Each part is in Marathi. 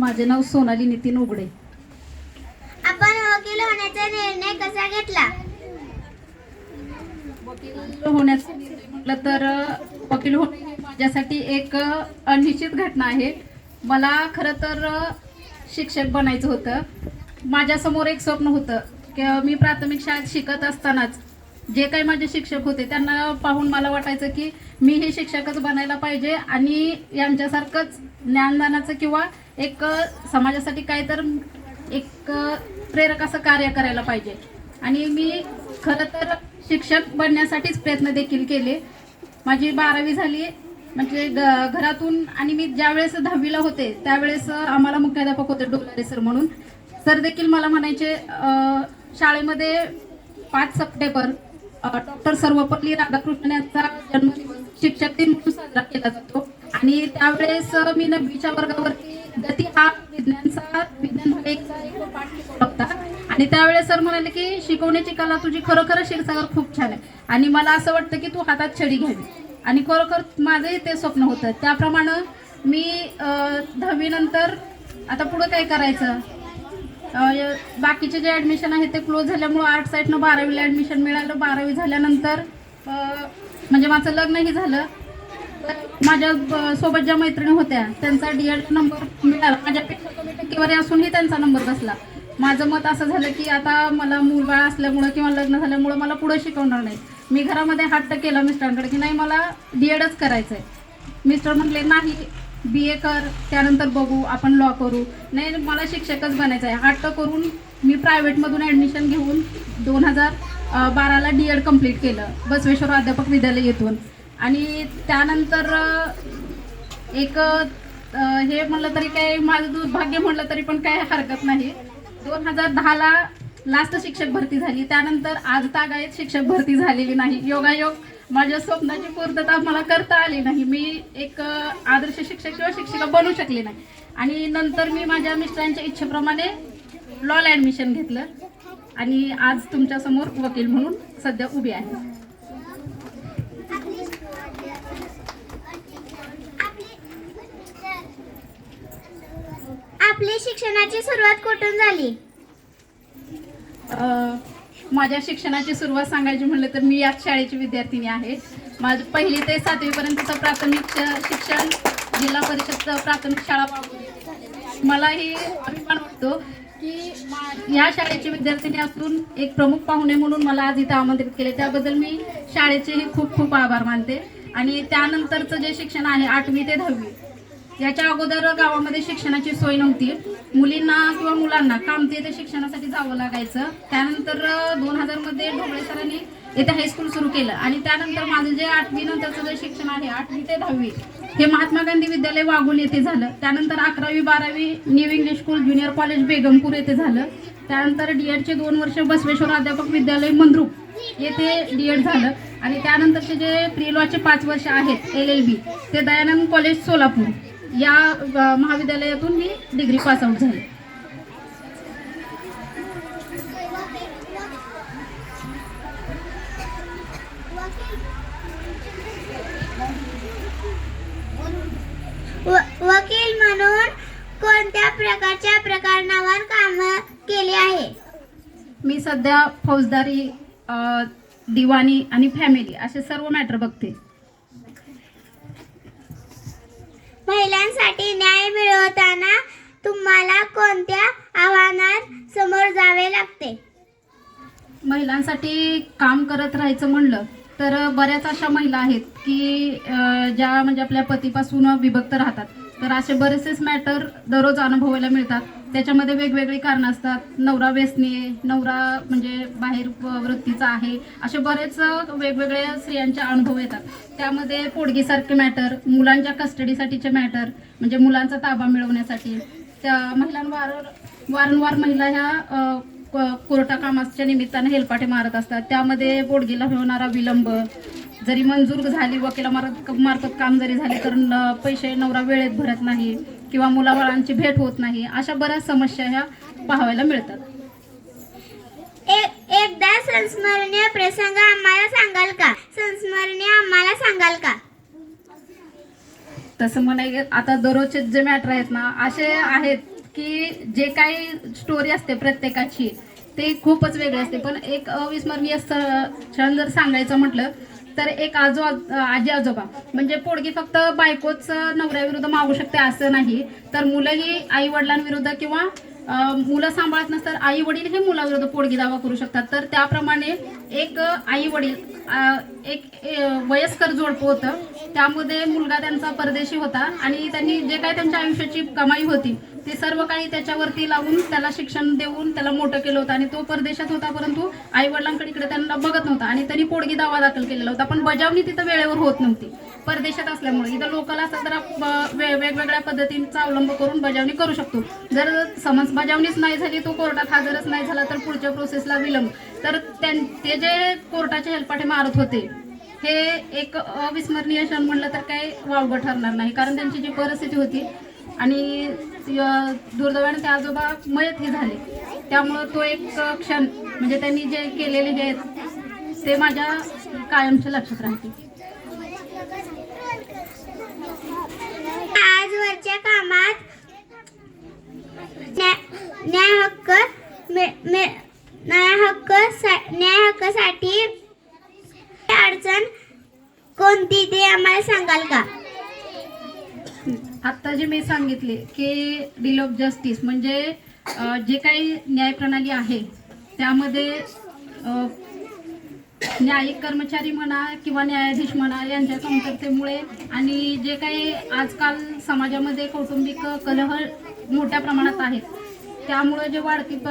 माझे नाव सोनाली नितीन उघडे आपण वकील होण्याचा निर्णय कसा घेतला? वकील होण्याचं निर्णय म्हटलं तर वकील होणे माझ्यासाठी एक अनिश्चित घटना आहे. मला खरं तर शिक्षक बनायचं होतं. माझ्यासमोर एक स्वप्न होतं की मी प्राथमिक शाळेत शिकत असतानाच जे काही माझे शिक्षक होते त्यांना पाहून मला वाटायचं की मी हे शिक्षकच बनायला पाहिजे आणि यांच्यासारखंच ज्ञानदानाचं किंवा एक समाजासाठी काय तर एक प्रेरक असं कार्य करायला पाहिजे. आणि मी खरं तर शिक्षक बनण्यासाठीच प्रयत्न देखील केले. माझी बारावी झाली म्हणजे घरातून आणि मी ज्यावेळेस दहावीला होते त्यावेळेस आम्हाला मुख्याध्यापक होते डोलारे सर म्हणून. सर देखील मला म्हणायचे शाळेमध्ये पाच सप्टेंबर डॉक्टर सर्वपल्ली राधाकृष्णन यांचा जन्मदिवस शिक्षक दिन म्हणून साजरा केला जातो. आणि त्यावेळेस मी नववीच्या वर्गावरती गती हा विज्ञानचा विज्ञान एक पाठ शिकवला होता. आणि त्यावेळेस सर म्हणाले की शिकवण्याची कला तुझी खरोखर क्षीरसागर खूप छान आहे. आणि मला असं वाटतं की तू हातात छडी घ्यावी. आणि खरोखर माझंही ते स्वप्न होतं. त्याप्रमाणे मी दहावीनंतर आता पुढं काय करायचं? बाकीचे जे ॲडमिशन आहे ते क्लोज झाल्यामुळं आर्ट साईडनं बारावीला ॲडमिशन मिळालं. बारावी झाल्यानंतर म्हणजे माझं लग्नही झालं. तर माझ्या सोबत ज्या मैत्रिणी होत्या त्यांचा डी एड नंबर मिळाला. माझ्यापेक्षा कमी टक्केवारी असूनही त्यांचा नंबर बसला. माझं मत असं झालं की आता मला मूल बाळ असल्यामुळं किंवा लग्न झाल्यामुळं मला पुढं शिकवणार नाही. मी घरामध्ये हट्ट केला मिस्टरांकडे की नाही मला डी एडच करायचं आहे मिस्टर म्हटले नाही बी ए कर त्यानंतर बघू आपण लॉ करू. नाही मला शिक्षकच बनायचं आहे. हट्ट करून मी प्रायव्हेटमधून ॲडमिशन घेऊन दोन हजार बाराला डी एड कंप्लीट केलं. बसवेश्वर अध्यापक विद्यालय येथून. आणि त्यानंतर एक हे म्हणलं तरी काय माझं दुर्भाग्य म्हणलं तरी पण काय हरकत नाही. दोन हजार दहाला लास्ट शिक्षक भरती झाली. त्यानंतर आज तागायत शिक्षक भरती झालेली नाही. योगायोग माझ्या स्वप्नाची पूर्तता मला करता आली नाही. मी एक आदर्श शिक्षक किंवा शिक्षिका बनू शकले नाही. आणि नंतर मी माझ्या मिस्टरांच्या इच्छेप्रमाणे लॉला ॲडमिशन घेतलं. आणि आज तुमच्यासमोर वकील म्हणून सध्या उभी आहे. आपली शिक्षणाची सुरुवात कुठून झाली? माझ्या शिक्षणाची सुरुवात सांगायची म्हणलं तर मी याच शाळेची विद्यार्थिनी आहे. माझं पहिली ते सातवीपर्यंतचं प्राथमिक श- शिक्षण जिल्हा परिषदचं प्राथमिक शाळा मलाही अभिमान वाटतो की या शाळेची विद्यार्थिनी असून एक प्रमुख पाहुणे म्हणून मला आज इथं आमंत्रित केले. त्याबद्दल मी शाळेचेही खूप खूप आभार मानते. आणि त्यानंतरचं जे शिक्षण आहे आठवी ते दहावी याच्या अगोदर गावामध्ये शिक्षणाची सोय नव्हती. मुलींना किंवा मुलांना कामते येथे शिक्षणासाठी जावं लागायचं त्यानंतर दोन हजारमध्ये ढोबळे सरांनी येथे हायस्कूल सुरू केलं. आणि त्यानंतर माझं जे आठवी नंतरचं जे शिक्षण आहे आठवी ते दहावी हे महात्मा गांधी विद्यालय वागून येथे झालं. त्यानंतर अकरावी बारावी new English school junior college Begampur येथे झालं. त्यानंतर डी एडचे दोन वर्ष बसवेश्वर अध्यापक विद्यालय मंद्रुप येथे डी एड झालं. आणि त्यानंतरचे जे प्रिलॉचे पाच वर्ष आहेत एल एल बी ते दयानंद कॉलेज सोलापूर. या महाविद्यालयातून मी डिग्री पास आउट झाले. वकील म्हणून कोणत्या प्रकारच्या प्रकरणावर काम केले आहे? मी सध्या फौजदारी दिवाणी आणि फॅमिली असे सर्व मॅटर बघते. महिलांसाठी न्याय मिळवताना तुम्हाला कोणत्या आव्हानात समोर जावे लागते? महिलांसाठी काम करत राहायचं म्हणलं तर बऱ्याच अशा महिला आहेत की ज्या म्हणजे आपल्या पतीपासून विभक्त राहतात. तर असे बरेचसेच मॅटर दररोज अनुभवायला मिळतात. त्याच्यामध्ये वेगवेगळी कारणं असतात. नवरा व्यसनी आहे नवरा म्हणजे बाहेर व- वृत्तीचा आहे असे बरेच वेगवेगळ्या स्त्रियांचे अनुभव येतात. त्यामध्ये पोडगीसारखे मॅटर मुलांच्या कस्टडीसाठीचे मॅटर म्हणजे मुलांचा ताबा मिळवण्यासाठी. त्या महिलांवर वारंवार महिला ह्या क- कोर्टा कामाच्या निमित्तानं हेलपाटे मारत असतात. त्यामध्ये बोडगीला होणारा विलंब जरी मंजूर झाली वकिला मार्फत मार्फत काम जरी झाले तर पैसे नवरा वेळेत भरत नाही किंवा मुलाबाळांची भेट होत नाही अशा बऱ्याच समस्या ह्या पाहायला मिळतात. एक एकदा संस्मरणीय प्रसंग आम्हाला सांगाल का? संस्मरणीय आम्हाला सांगाल का? तसं म्हणाय आता दररोजचे जे मॅटर आहेत ना असे आहेत की जे काही स्टोरी असते प्रत्येकाची ते खूपच वेगळी असते. पण एक अविस्मरणीय क्षण जर सांगायचं म्हटलं तर एक आजो आजी आजोबा. म्हणजे पोडगी फक्त बायकोच नवऱ्याविरुद्ध मागू शकते असं नाही. तर मुलंही आई वडिलांविरुद्ध किंवा मुलं सांभाळत नसतात आई वडील हे मुलाविरुद्ध पोडगी दावा करू शकतात. तर त्याप्रमाणे एक आई वडील एक वयस्कर जोडपं होतं. त्यामध्ये मुलगा त्यांचा परदेशी होता आणि त्यांनी जे काही त्यांच्या आयुष्याची कमाई होती ते सर्व काही त्याच्यावरती लावून त्याला शिक्षण देऊन त्याला मोठं केलं होतं आणि तो परदेशात होता परंतु आई वडिलांकडे इकडे त्यांना बघत नव्हता आणि त्यांनी पोडगी दावा दाखल केलेला होता. पण बजावणी तिथं वेळेवर होत नव्हती. परदेशात असल्यामुळे इथं लोकल असं जरा वे- वेगवेगळ्या पद्धतींचा अवलंब करून बजावणी करू शकतो. जर समज बजावणीच नाही झाली तो कोर्टात हजरच नाही झाला तर पुढच्या प्रोसेसला विलंब. तर त्यां- ते जे कोर्टाचे हेलपाटे मारत होते हे एक अविस्मरणीय क्षण म्हणलं तर काही वावगं ठरणार नाही. कारण त्यांची जी परिस्थिती होती आणि दुर्दैवाने ते आजोबा मयतही झाले. त्यामुळं तो एक क्षण म्हणजे त्यांनी जे केलेले हे आहेत ते माझ्या कायमच्या लक्षात राहते आजवरच्या कामात न्या- न्याय हक्क न्याय हक्क सा- न्याय हक्कासाठी अडचण कोणती ते आम्हाला सांगाल का? आत्ता जे मी सांगितले की डील ऑफ जस्टिस म्हणजे जे काही न्यायप्रणाली आहे त्यामध्ये न्यायिक कर्मचारी म्हणा किंवा न्यायाधीश म्हणा यांच्या कमतरतेमुळे आणि जे काही आजकाल समाजामध्ये कौटुंबिक कलह मोठ्या प्रमाणात आहेत त्यामुळे जे वाढती प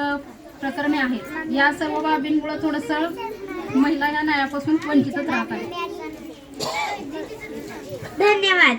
प्रकरणे आहेत या सर्व बाबींमुळं थोडंसं महिला या न्यायापासून वंचितच राहत आहेत धन्यवाद.